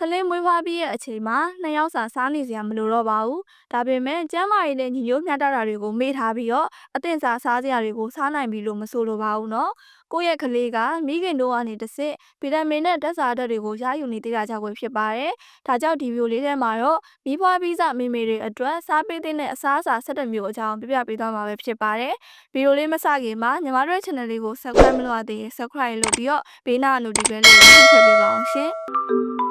ခလေးမွေးဖွားပြီးရဲ့အချိန်မှာနှစ်ယောက်စာစားနေစရာမလိုတော့ပါဘူး။ဒါပေမဲ့ကျန်းမာရေးနဲ့ညီညွတ်မျှတတာတွေကိုမေ့ထားပြီးတော့အသင့်စားစားစရာတွေကိုစားနိုင်ပြီလို့မဆိုလိုပါဘူးနော်။ကိုယ့်ရဲ့ကလေးကမိခင်တို့ကနေတစ်ဆင့်ဗီတာမင်နဲ့ဓာတ်စာဓာတ်တွေကိုရယူနေသေးတာကြောင့်ပဲဖြစ်ပါတယ်။ဒါကြောင့်ဒီဗီဒီယိုလေးထဲမှာတော့မိဖွားပြီးစမိမေတွေအတွက်စားပေးတဲ့အစားအစာ၁၁မျိုးအကြောင်းပြပြပေးသွားမှာပဲဖြစ်ပါတယ်။ဗီဒီယိုလေးမစခင်မှာညီမတို့ရဲ့ channel လေးကို subscribe မလုပ်ရသေးရင် subscribe လုပ်ပြီးတော့ဘေးနား notification လေးကိုနှိပ်ထည့်ပေးပါအောင်ရှင်။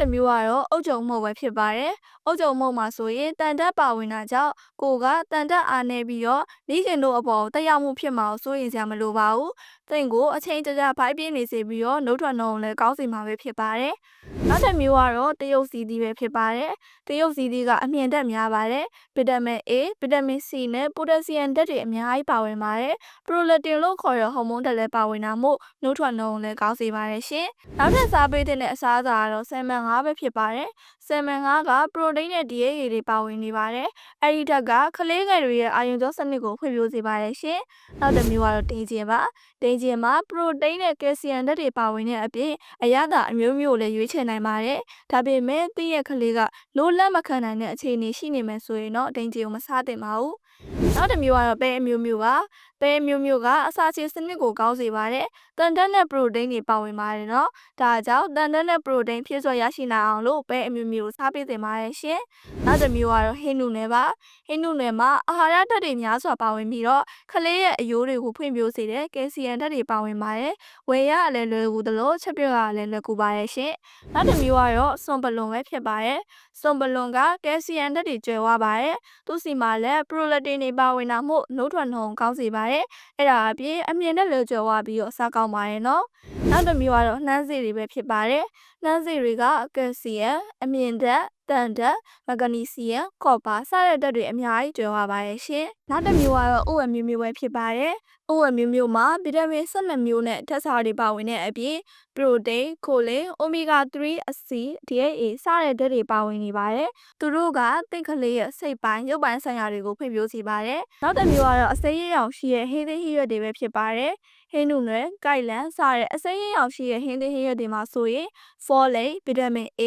တစ်မျိုးကတော့အုတ်ကြုံမှုန့်ပဲဖြစ်ပါတယ်။အုတ်ကြုံမှုန့်မှာဆိုရင်တန်တက်ပါဝင်တာကြောင့်ကိုကတန်တက်အားနေပြီးတော့မိခင်တို့အပေါ်တက်ရောက်မှုဖြစ်မှာကိုစိုးရင်စရာမလိုပါဘူး။တင့်ကိုအချိန်ကြာကြာဖိုက်ပြင်းနေစေပြီးတော့နှုတ်ထွက်နှုံးလည်းကောင်းစီမှာပဲဖြစ်ပါတယ်။နောက်တစ်မျိုးကတော့တရုတ်စီသီးပဲဖြစ်ပါတယ်။တရုတ်စီသီးကအမြင်တက်များပါတယ်။ဗီတာမင် A ဗီတာမင် C နဲ့ပိုတက်ဆီယမ်ဓာတ်တွေအများကြီးပါဝင်ပါတယ်။ပရိုလက်တင်လို့ခေါ်တဲ့ဟော်မုန်းဓာတ်လည်းပါဝင်တာမို့နှုတ်ထွက်နှုံးလည်းကောင်းစေပါတယ်ရှင်။နောက်ထပ်စားပေးတဲ့အစားအစာကတော့ဆယ်မန်ငါးပဲဖြစ်ပါတယ်။ဆယ်မန်ငါးကပရိုတိန်းနဲ့ DHA တွေပါဝင်နေပါတယ်။အဲဒီဓာတ်ကကလေးငယ်တွေရဲ့အာရုံကြောစနစ်ကိုဖွံ့ဖြိုးစေပါတယ်ရှင်။နောက်တစ်မျိုးကတော့တင်းကျင်ပါ။တင်းကျင်မှာပရိုတိန်းနဲ့ကယ်လ်ဆီယမ်ဓာတ်တွေပါဝင်တဲ့အပြင်အရသာအမျိုးမျိုးကိုလည်းရွေးချယ်နိုင်ပါတယ်။ဒါပေမဲ့သင်ရဲ့ကလေးကလိုးလက်မခံနိုင်တဲ့အခြေအနေရှိနေမယ်ဆိုရင်တော့တင်းကျင်ကိုမစားသင့်ပါဘူး။နောက်တစ်မျိုးကတော့ပဲအမျိုးမျိုးပါ။ပဲအမျိုးမျိုးကအစာချေစနစ်ကိုကောင်းစေပါတယ်။တန်တက်နဲ့ပရိုတိန်းတွေပါဝင်ပါတယ်နော်။ဒါကြောင့်တန်တက်နဲ့ပရိုတိန်းဖြည့်စွက်ရရှိနိုင်အောင်လို့ပဲအမျိုးမျိုးကိုစားပေးသင့်ပါတယ်ရှင်။နောက်တစ်မျိုးကတော့ဟင်းနုနယ်ပါ။ဟင်းနုနယ်မှာအာဟာရဓာတ်တွေများစွာပါဝင်ပြီးတော့ကလေးရဲ့အယိုးတွေကိုဖွံ့ဖြိုးစေတဲ့ကယ်လ်ဆီယမ်ဓာတ်တွေပါဝင်ပါတယ်။ဝယ်ရလည်းလွယ်ကူသလိုချက်ပြုတ်ရလည်းလွယ်ကူပါတယ်ရှင်။နောက်တစ်မျိုးကတော့စွန်ပလွန်ပဲဖြစ်ပါတယ်။စွန်ပလွန်ကကယ်လ်ဆီယမ်ဓာတ်တွေကျွဲဝပါတယ်။သူစီမှာလည်းပရိုလက်တင်တွေပါဝင်တာမို့နှုတ်ထွက်နှုံးကောင်းစေပါတယ်။အဲ့ဒါအပြင်အမြင်နဲ့လည်းကျွဲဝပြီးတော့စားကောင်းပါတယ်နော်။ နောက်တစ်မျိုးကတော့နှမ်းစေးတွေပဲဖြစ်ပါတယ်။နှမ်းစေးတွေကကယ်လ်ဆီယမ်အမြင်ဓာတ်တန်ဓာတ်မဂနီဆီယမ်ကော်ပါစတဲ့ဓာတ်တွေအများကြီးကျွဲဝပါတယ်ရှင်။နောက်တစ်မျိုးကတော့ဥဝမျိုးမျိုးပဲဖြစ်ပါတယ်။ဥဝမျိုးမျိုးမှာဗီတာမင်12မျိုးနဲ့ဓာတ်စာတွေပါဝင်တဲ့အပြင်ပရိုတိန်း၊ခိုလင်၊အိုမီဂါ3အဆီး DHA စတဲ့ဓာတ်တွေပါဝင်နေပါတယ်။သူတို့ကတင့်ကလေးရဲ့စိတ်ပိုင်းရုပ်ပိုင်းဆိုင်ရာတွေကိုဖွံ့ဖြိုးစေပါတယ်။နောက်တစ်မျိုးကတော့အစိမ်းရရောင်ရှိတဲ့ဟင်းသီးဟင်းရွက်တွေပဲဖြစ်ပါတယ်။ဟင်းနုနယ်၊ကိုက်လန်စတဲ့အစိမ်းရရောင်ရှိတဲ့ဟင်းသီးဟင်းရွက်တွေမှာဆိုရင် folate ဗီတာမင် A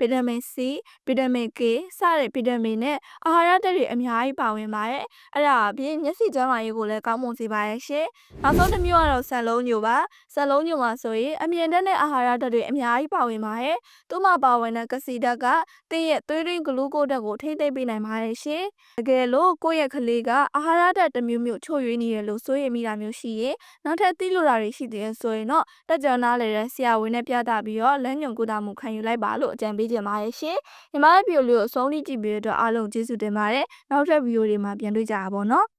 ဗီတာမင် C ဗီတာမင် K စတဲ့ဗီတာမင်နဲ့အာဟာရဓာတ်တွေအများကြီးပါဝင်ပါတယ်။အဲ့ဒါအပြင်မျက်စိကျန်းမာရေးကိုလည်းကောင်းမွန်စေပါရဲ့ရှင်။နောက်ဆုံးတစ်မျိုးကတော့ဆန်လုံးညိုပါ။ဆန်လုံးညိုမှာဆိုရင်အမြင်ဓာတ်နဲ့အာဟာရဓာတ်တွေအများကြီးပါဝင်ပါတယ်။သူ့မှာပါဝင်တဲ့ကစီဓာတ်ကသင်ရဲ့သွေးရင်းဂလူးကိုဓာတ်ကိုထိမ့်သိမ့်ပေးနိုင်ပါတယ်ရှင်။တကယ်လို့ကိုယ့်ရဲ့ကလေးကအာဟာရဓာတ်တစ်မျိုးမျိုးချို့ယွင်းနေရလို့စိုးရိမ်မိတာမျိုးရှိရင်နောက်ထပ်သိလို့တာတွေရှိသေးတယ်ဆိုရင်တော့တက်ကြွနားလေတဲ့ဆရာဝန်နဲ့ပြသပြီးတော့လမ်းညွန်ကုသမှုခံယူလိုက်ပါလို့အကြံပေးချင်ပါတယ်ရှင်။ညီမရဲ့ဗီဒီယိုလေးကိုအဆုံးထိကြည့်ပြီးတဲ့အတွက်အားလုံးကျေးဇူးတင်ပါတယ်။နောက်ထပ်ဗီဒီယိုတွေမှာပြန်တွေ့ကြတာပေါ့နော်။